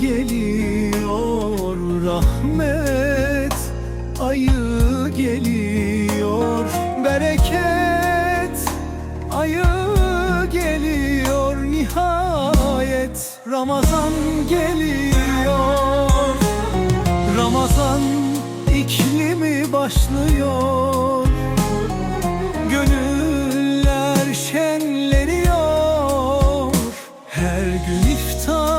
geliyor rahmet ayı geliyor bereket ayı geliyor nihayet Ramazan geliyor. Ramazan iklimi başlıyor Gönüller şenleniyor. Her gün iftar